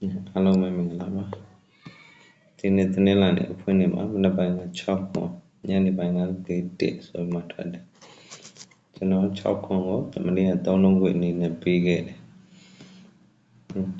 အားလုံးပဲမင်္ဂလာပါဒီနေ့တနေ့လာနေအဖွင့်နေမှာမနက်ပိုင်းက6ခွန်ညနေပိုင်းက4တစ်ဆိုမှထွက်တယ်ကျွန်တော်6ခွန်ကိုတမနေ့က3လုံးခွေအနေနဲ့ပေးခဲ့တယ်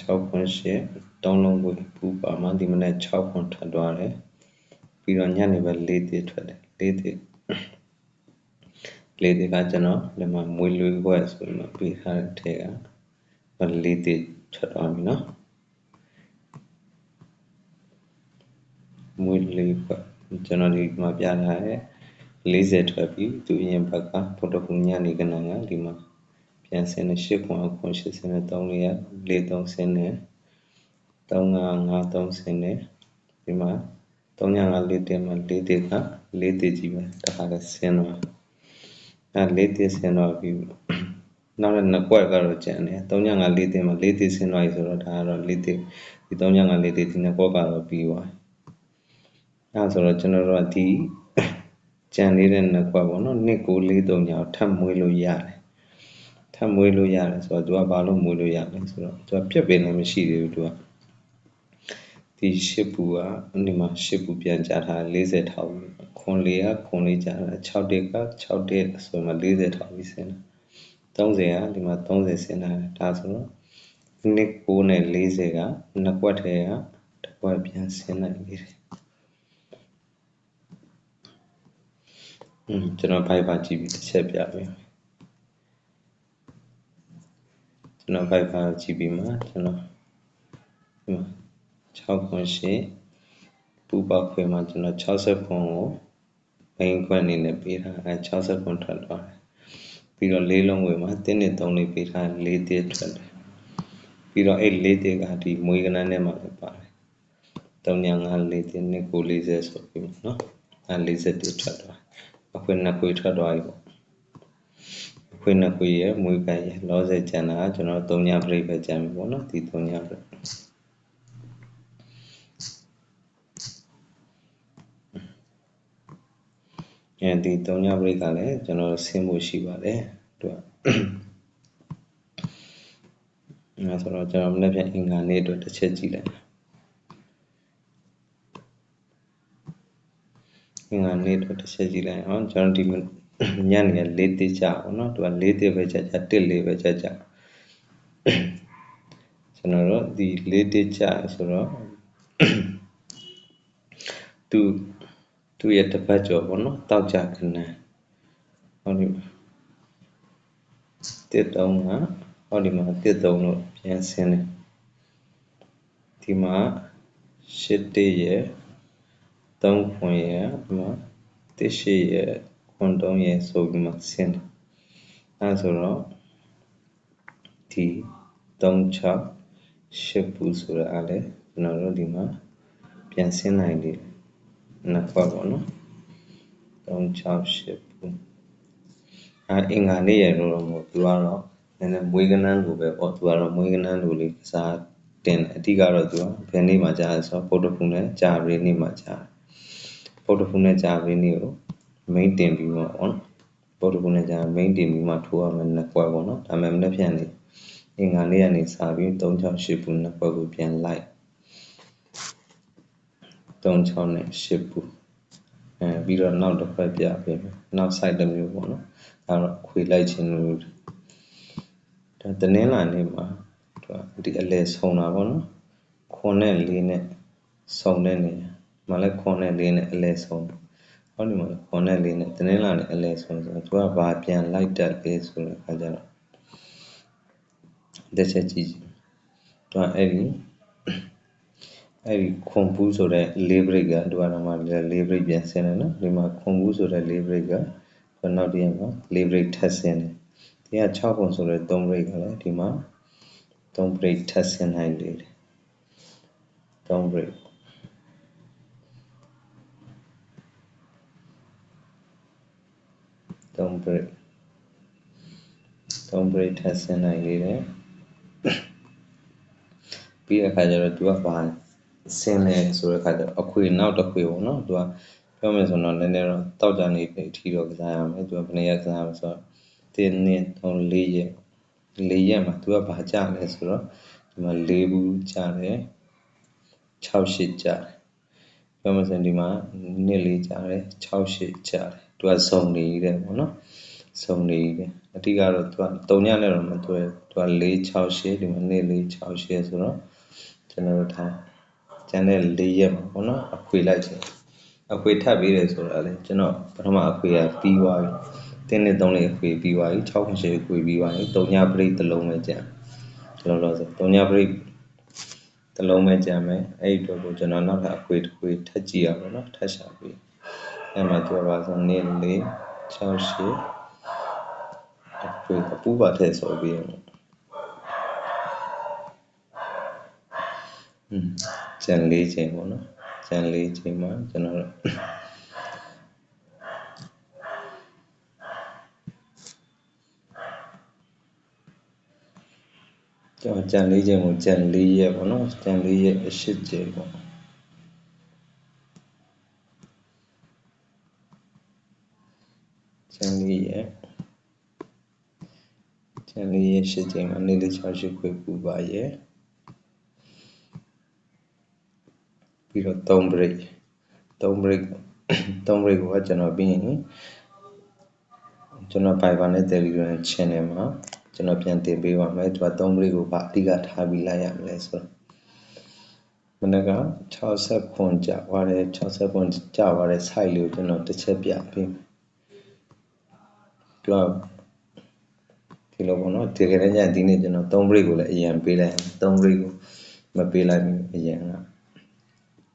6ခွန်ရှစ်3လုံးခွေပူပါမှဒီမနေ့6ခွန်ထွက်သွားတယ်ပြီးတော့ညနေပဲ4တစ်ထွက်တယ်4တစ်လေးတွေကကျွန်တော်ဒီမှာမွေးလွေးခွက်ဆိုပြီးမှပေးထားတဲ့ထဲက4တစ်ထွက်သွားပြီနော်မွေးလေးပ တ်ကျွန်တော်ဒီမှာပြထားတဲ့40ထွက်ပြီးသူအရင်ဘက်ကဖုတ်တခုညနေကနကဒီမှာပြန်ဆင်းတဲ့8ခွန်ခွန်83လေးရ43ဆင်းနေ3553ဆင်းနေဒီမှာ3554တင်မှာ4တင်က4တင်ကြီးပဲတခါလဲဆင်းတော့အဲ4တင်ဆင်းတော့ပြီးနောက်တဲ့နှစ်ကွက်ကတော့ကျန်တယ်3554တင်မှာ4တင်ဆင်းတော့ပြီဆိုတော့ဒါကတော့4တင်ဒီ3554တင်ဒီနှစ်ကွက်ကတော့ပြီးသွား အဲဆိုတော့ကျွန်တော်တို့ကဒီကြံနေတဲ့နှစ်ခွက်ပေါ့နော်နှစ်ကို၄၃ညောင်ထပ်မွေးလို့ရတယ်ထပ်မွေးလို့ရတယ်ဆိုတော့သူကဘာလို့မွေးလို့ရလဲဆိုတော့သူကပြက်ပင်လည်းမရှိသေးဘူးသူကဒီရှစ်ပူကဒီမှာရှစ်ပူပြန်ကြထား40ထောင်ခွန်လေးကခွန်လေးကြတာ6တက်က6တက်ဆိုမှ40ထောင်ပြီးစင်းတာ30ကဒီမှာ30စင်းတာဒါဆိုတော့နှစ်9နဲ့40ကနှစ်ကွက်ထဲကတစ်ကွက်ပြန်စင်းနိုင်ပြီ อืมကျွန်တော် Viber ကြည့်ပြီးတစ်ချက်ပြပေးမယ်ကျွန်တော် Viber ကြည့်ပြီးမှကျွန်တော်ဒီမှာ608ပူပေါက်ခွေမှာကျွန်တော်60ခွန်ကို main ခွန်အနေနဲ့ပေးထားအဲ60ခွန်ထွက်သွားတယ်ပြီးတော့လေးလုံးဝင်မှာတင်းနဲ့သုံးလေးပေးထားလေးတည်ထွက်တယ်ပြီးတော့အဲ့လေးတည်ကဒီမွေးကနန်းထဲမှာလည်းပါတယ်3 5 4 1 9 40ဆိုပြီးနော်အဲ40တည်ထွက်သွား အခွင့်နှစ်ခွေထွက်သွားပြီပေါ့အခွင့်နှစ်ခွေရဲ့မွေးကန်ရဲ့လောဆယ်ကျန်တာကကျွန်တော်3ညပြိပဲကျန်ပြီပေါ့နော်ဒီ3ညပြိအဲဒီ3ညပြိကလည်းကျွန်တော်ဆင်းဖို့ရှိပါတယ်သူကအဲဆိုတော့ကျွန်တော်မနေ့ပြန်အင်္ဂါနေ့အတွက်တစ်ချက်ကြည့်လိုက် င်္ဂါနေ့အတွက်တစ်ချက်ကြည့်လိုက်အောင်ကျွန်တော်ဒီညနေ၄တိကြအောင်เนาะသူက၄တိပဲကြကြတစ်လေးပဲကြကြကျွန်တော်တို့ဒီ၄တိကြဆိုတော့သူသူရဲ့တပတ်ကျော်ပေါ့နော်တောက်ကြခဏဟုတ်ဒီတစ်တုံးကဟောဒီမှာတစ်တုံးလို့ပြန်ဆင်းတယ်ဒီမှာရှစ်တိရဲ့ 3ခွန်ရဲ့ဒီမှာတစ်ရှိရဲ့ခွန်3ရဲ့ဆိုပြီးမှဆင်းတယ်အဲဆိုတော့ဒီ36 8ပူဆိုတာအားလဲကျွန်တော်တို့ဒီမှာပြန်ဆင်းနိုင်တယ်နှစ်ခွက်ပေါ့နော်36 8ပူအဲအင်္ဂါနေ့ရတော့မဟုတ်သူကတော့နည်းနည်းမွေးကနန်းလိုပဲပေါ့သူကတော့မွေးကနန်းလိုလေးကစားတင်အဓိကတော့သူကဘယ်နေ့မှကြားလဲဆိုတော့ပိုတိုဖုန်းနဲ့ဂျာရီနေ့မှကြားတယ် ပေါ်တိုဖုန်းနဲ့ဂျာဗီနီကို main တင်ပြီးတော့ပေါ့နော်ပေါ်တိုဖုန်းနဲ့ဂျာ main တင်ပြီးမှထိုးရမယ်နှစ်ခွက်ပေါ့နော်ဒါမှမဟုတ်ပြန်နေအင်္ဂါနေ့ကနေစပြီး368ဘူးနှစ်ခွက်ကိုပြန်လိုက်36နဲ့8ဘူးအဲပြီးတော့နောက်တစ်ခွက်ပြပေးမယ်နောက် site တစ်မျိုးပေါ့နော်ဒါတော့ခွေလိုက်ခြင်းလို့ဒါတနင်္လာနေ့မှာဒီအလဲဆုံတာပေါ့နော်ခွန်နဲ့လေးနဲ့ဆုံတဲ့နေရာ မလဲခွန်နဲ့လေးနဲ့အလဲဆုံးဟောဒီမှာခွန်နဲ့လေးနဲ့တနင်္လာနဲ့အလဲဆုံးဆိုတော့သူကဘာပြန်လိုက်တက်လဲဆိုတဲ့အခါကျတော့တစ်ချက်ကြည့်သူကအဲ့ဒီအဲ့ဒီခွန်ဘူးဆိုတဲ့လေးဘရိတ်ကသူကတော့မှလေးဘရိတ်ပြန်ဆင်းတယ်နော်ဒီမှာခွန်ဘူးဆိုတဲ့လေးဘရိတ်ကနောက်တရက်မှာလေးဘရိတ်ထပ်ဆင်းတယ်ဒီက6ခွန်ဆိုတဲ့3ဘရိတ်ကလည်းဒီမှာ3ဘရိတ်ထပ်ဆင်းနိုင်လေတယ်3ဘ ရိတ်3 break 3 break ထပ်ဆင်းနိုင်လေးတယ်ပြီးတဲ့အခါကျတော့ तू ကဘာဆင်းလဲဆိုတဲ့အခါကျတော့အခွေနောက်တစ်ခွေပေါ့နော် तू ကပြောမယ်ဆိုတော့နည်းနည်းတော့တောက်ကြနေပြီအထီတော့ကစားရမယ် तू ကဘယ်နှစ်ရက်ကစားရမလဲဆိုတော့တင်းနှစ်3 4ရက်4ရက်မှာ तू ကဘာကြလဲဆိုတော့ ဒီမှာ၄ဘူးကြားတယ်6ရှစ်ကြားတယ်ပြောမှဆိုရင်ဒီမှာနှစ်လေးကြားတယ်6ရှစ်ကြားတယ် သူကစုံနေတယ်ပေါ့နော်စုံနေတယ်အတိကတော့သူက3ညနဲ့တော့မတွဲသူက4 6ရှစ်ဒီမှာနှစ်4 6ရှစ်ဆိုတော့ကျွန်တော်တို့ထားကျန်တဲ့၄ရက်မှာပေါ့နော်အခွေလိုက်ချင်အခွေထပ်ပြီးတယ်ဆိုတာလေကျွန်တော်ပထမအခွေကပြီးသွားပြီတင်းနဲ့3လေးအခွေပြီးသွားပြီ6ခွန်ရှိအခွေပြီးသွားပြီ3ညပရိတ်တစ်လုံးပဲကျန်ကျွန်တော်လို့ဆို3ညပရိတ်တစ်လုံးပဲကြံမယ်အဲ့ဒီအတွက်ကိုကျွန်တော်နောက်ထပ်အခွေတစ်ခွေထပ်ကြည့်ရအောင်နော်ထပ်ရှာပြီး အဲ့မှာပြောပါဆိုနေ၄6ရှစ်အခွေအပူပါထည့်ဆိုပြီးရအောင်อืมကြံ၄ချိန်ပေါ့နော်ကြံ၄ချိန်မှာကျွန်တော်တို့ကျွန်တော်ကြံ၄ချိန်ကိုကြံ၄ရက်ပေါ့နော်ကြံ၄ရက်အရှိချိန်ပေါ့ကြံ၄ရက်ကြံ ၄ရက်ရှိချိန်မှာနေ့လေး6ရှိခွေပူပါရဲ့ပြီးတော့3 break 3 break 3 break ကိုကျွန်တော်ပြီးရင်ကျွန်တော် Fiverr နဲ့ Telegram channel မှာကျွန်တော်ပြန်တင်ပေးပါမယ်သူက3 break ကိုပါအဓိကထားပြီးလိုက်ရမလဲဆိုတော့မနက်က60ခွန်ကြာသွားတယ်60ခွန်ကြာသွားတဲ့ site လေးကိုကျွန်တော်တစ်ချက်ပြပေးမယ်သူက ဒီလိုပေါ့နော်ဒီကနေ့ညဒီနေ့ကျွန်တော်3 break ကိုလည်းအရင်ပေးလိုက်3 break ကိုမပေးလိုက်ဘူးအရင်ကဒါ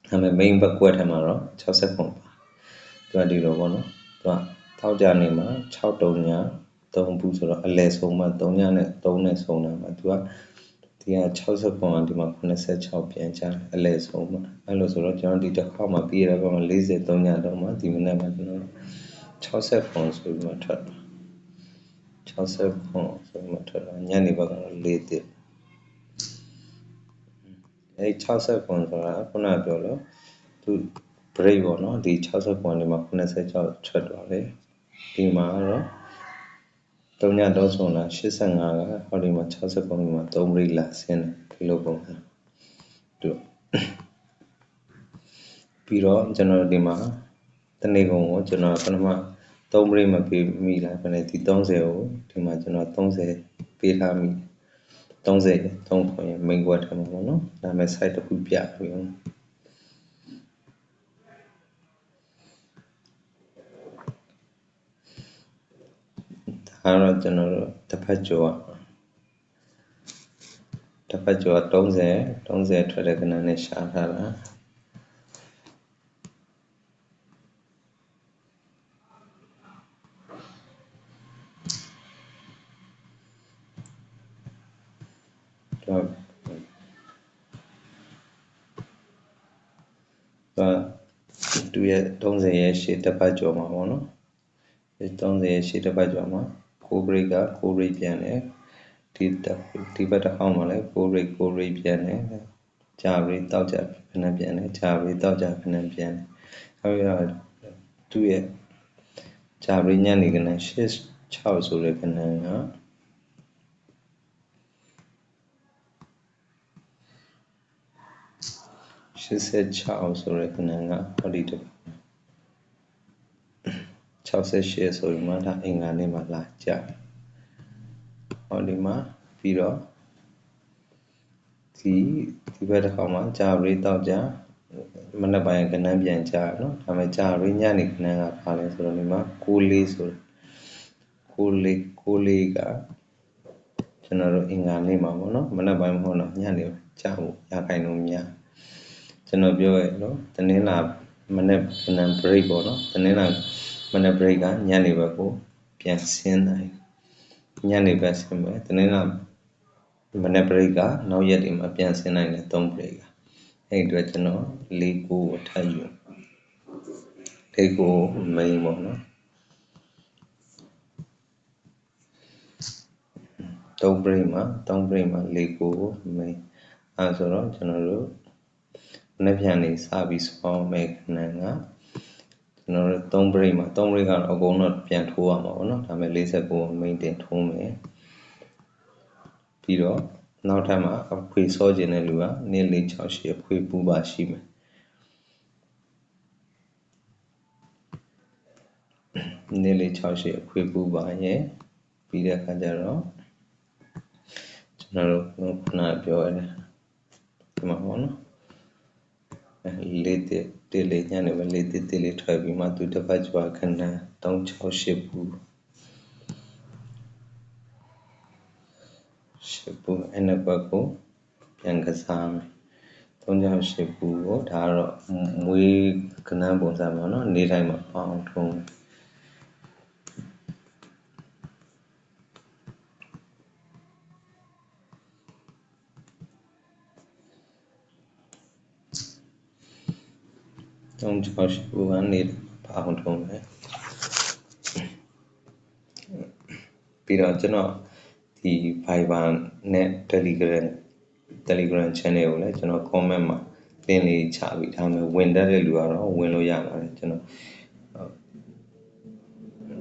ပေမဲ့ main ဘက်ကွက်ထဲမှာတော့60ပုံပါသူကဒီလိုပေါ့နော်သူကထောက်ကြနေမှာ6တုံညာ3ဘူးဆိုတော့အလဲဆုံးမှာ3ညနဲ့3နဲ့ဆုံးတာမှာသူကဒီက60ပုံကဒီမှာ86ပြန်ချအလဲဆုံးမှာအဲ့လိုဆိုတော့ကျွန်တော်ဒီတစ်ခေါက်မှာပြီးရတဲ့ပုံမှာ43ညတော့မှာဒီမနေ့မှာကျွန်တော်60ပုံဆိုပြီးမှထွက်သွား 69ဆိုမှထွက်လာညနေဘက်ကတော့4တိအဲ69ဆိုတာခုနပြောလို့သူ break ပေါ့နော်ဒီ60 point ဒီမှာ86ထွက်သွားတယ်ဒီမှာတော့တုံညတော့ဆုံးလာ85ကဟောဒီမှာ60 point ဒီမှာ3 break လာဆင်းတယ်ဒီလိုပုံစံသူပြီးတော့ကျွန်တော်ဒီမှာတနေကုန်ကိုကျွန်တော်ပထမ 3 break မပေးမိလားဘယ်နဲ့ဒီ30ကိုဒီမှာကျွန်တော်30ပေးထားမိ30 3ခွန်ရ main quad ထဲမှာပေါ့နော်ဒါပေမဲ့ site တစ်ခုပြပြီးအောင်ဒါတော့ကျွန်တော်တို့တစ်ဖက်ကျော်တစ်ဖက်ကျော်30 30ထွက်တဲ့ကဏ္ဍနဲ့ရှာထားတာတော့တော့သူရဲ့30 ရဲ့ရှေ့တစ်ပတ်ကျော်မှာပေါ့နော်30ရဲ့ရှေ့တစ်ပတ်ကျော်မှာကိုဘရိတ်ကကိုရိတ်ပြန်တယ်ဒီဒီဘက်တစ်ဟောင်းမှာလည်းကိုရိတ်ကိုရိတ်ပြန်တယ်ဂျာဘရိတ်တောက်ကြခဏပြန်တယ်ဂျာဘရိတ်တောက်ကြခဏပြန်တယ်အဲဒီတော့သူ့ရဲ့ဂျာဘရိတ်ညနေကဏ္ဍ6ဆိုတဲ့ကဏ္ဍက86ဆိုတဲ့ကဏ္ဍကဟောဒီတစ် 68ဆိုရင်မှဒါအင်္ဂါနေ့မှာလာကြဟောဒီမှာပြီးတော့ဒီဒီဘက်တစ်ခါမှာဂျာရေးတောက်ကြမနက်ပိုင်းကဏ္ဍပြန်ကြเนาะဒါပေမဲ့ဂျာရေးညနေကဏ္ဍကပါလဲဆိုတော့ဒီမှာ64ဆို64 64ကကျွန်တော်တို့အင်္ဂါနေ့မှာပေါ့နော်မနက်ပိုင်းမဟုတ်တော့ညနေကြာဖို့ရခိုင်လို့များကျွန်တော်ပြောရဲ့နော်တနင်္လာမနေ့ကနံ break ပေါ့နော်တနင်္လာ မနေ့ break ကညနေဘက်ကိုပြန်ဆင်းနိုင်ညနေဘက်ဆင်းမယ်တနင်္လာမနေ့ break ကနောက်ရက်တွေမှာပြန်ဆင်းနိုင်တယ်3 break ကအဲ့ဒီအတွက်ကျွန်တော်၄ကိုထပ်ယူ၄ကို main ပေါ့နော်3 break မှာ3 break မှာ၄ကို main အဲဆိုတော့ကျွန်တော်တို့နှစ်ပြန်နေစပြီးဆောင်းမယ်ခဏက ကျွန်တော်တို့3 break မှာ3 break ကတော့အကုန်တော့ပြန်ထိုးရမှာပေါ့နော်ဒါပေမဲ့49 main တင်ထိုးမယ်ပြီးတော့နောက်ထပ်မှာအခွေစောခြင်းတဲ့လူကနေ့လေး6ရှိအခွေပူပါရှိမယ်နေ့လေး6ရှိအခွေပူပါရဲ့ပြီးတဲ့အခါကျတော့ကျွန်တော်တို့ခုနပြောရတယ်ဒီမှာပေါ့နော်အဲလေးတစ် တစ်လေးညနေပဲလေးတစ်တစ်လေးထွက်ပြီးမှသူတစ်ပတ်ကျွာခဏ368ဘူးရှစ်ဘူးအဲ့နှစ်ပတ်ကိုပြန်ကစားမယ်368ဘူးကိုဒါကတော့မွေးကနန်းပုံစံပေါ့နော်နေ့တိုင်းမှာပေါအောင်ထုံးမယ် သုံးချောရှိဘူးကနေပါအောင်ထုံးတယ်ပြီးတော့ကျွန်တော်ဒီ Viber နဲ့ Telegram Telegram channel ကိုလည်းကျွန်တော် comment မှာ link လေးချပြီးထားမယ်ဝင်တတ်တဲ့လူကတော့ဝင်လို့ရပါတယ်ကျွန်တော်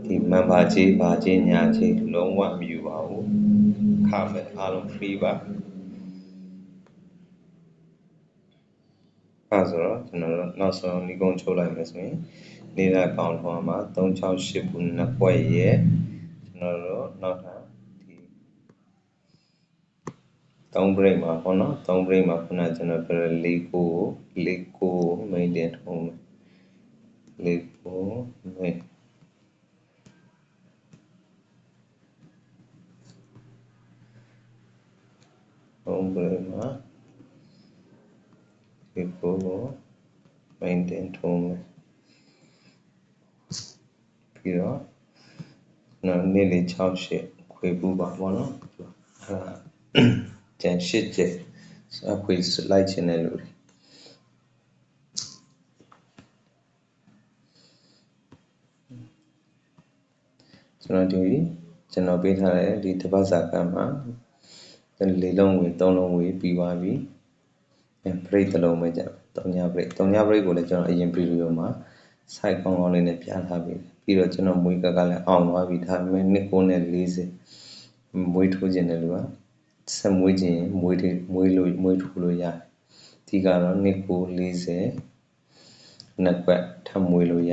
ဒီ member ကြီးဘာကြီးညာကြီးလုံးဝမယူပါဘူးခါမဲ့အားလုံး free ပါ အဲဆိုတော့ကျွန်တော်တို့နောက်ဆုံးဒီကုန်းချုပ်လိုက်မယ်ဆိုရင်နေ့တိုင်းပေါင်းထွားမှာ368ခုနှစ်ပွဲရဲ့ကျွန်တော်တို့နောက်ထပ်ဒီ3 break မှာပေါ့နော်3 break မှာခုနကျွန်တော်ပြောတဲ့၄ကို၄ကို maintain ထုံးမယ်၄ကို main 3 break မှာ ဒီကို maintain ထုံးမယ်ပြီးတော့နော်နေ့လေး6ရှစ်ခွေပူပါပေါ့နော်အဲကျန်ရှစ်ချက်အခွေလိုက်ခြင်းတဲ့လူတွေကျွန်တော်ဒီကျွန်တော်ပေးထားတဲ့ဒီတပတ်စာကမှာလေးလုံးဝေသုံးလုံးဝေပြီးသွားပြီ အဲ break တစ်လုံးပဲကြာတုံညာ break တုံညာ break ကိုလည်းကျွန်တော်အရင် video မှာ site ကောင်းကောင်းလေးနဲ့ပြထားပြီပြီးတော့ကျွန်တော်မွေးကကလည်းအောင်သွားပြီဒါပေမဲ့နှစ်ကိုနဲ့40မွေးထိုးခြင်းတဲ့လူကဆက်မွေးခြင်းမွေးတွေမွေးလို့မွေးထိုးလို့ရတယ်ဒီကတော့နှစ်ကို40နှစ်ကွက်ထပ်မွေးလို့ရ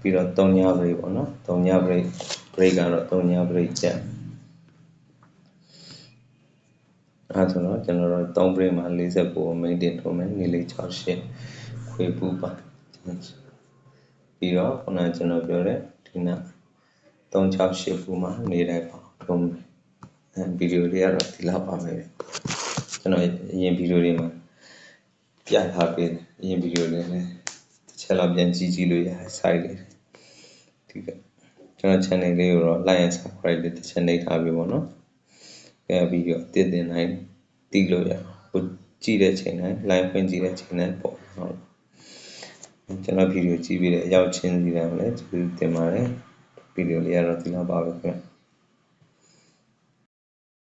ပြီးတော့3ည break ပေါ့နော်3ည break break ကတော့3ည break ချက် အဲဆိုတော့ကျွန်တော်တို့3 break မှာ40ကို maintain ထိုးမယ်နေ့လေး68ခွေပူပါပြီးတော့ခုနကျွန်တော်ပြောတဲ့ဒီနာ368ခုမှာနေတိုင်းပါထုံးမယ်အဲဗီဒီယိုလေးကတော့ဒီလောက်ပါမယ်ကျွန်တော်အရင်ဗီဒီယိုလေးမှာပြထားပေးတယ်အရင်ဗီဒီယိုလေးနဲ့တစ်ချက်လောက်ပြန်ကြည့်ကြည့်လို့ရတယ် site လေးဒီကကျွန်တော် channel လေးကိုတော့ like and subscribe လေးတစ်ချက်နှိပ်ထားပြီးပေါ့နော် ကဲဗီဒီယိုတည်တင်နိုင်တီးလို့ရအောင်ကြည့်တဲ့ချိန်တိုင်း live ဖွင့်ကြည့်တဲ့ချိန်တိုင်းပေါ့ဟုတ်ကျွန်တော်ဗီဒီယိုကြည့်ပြီးတဲ့အရောက်ချင်းစီတိုင်းလည်းကျေးဇူးတင်ပါတယ်ဗီဒီယိုလေးကတော့ဒီလောက်ပါပဲခင်ဗျ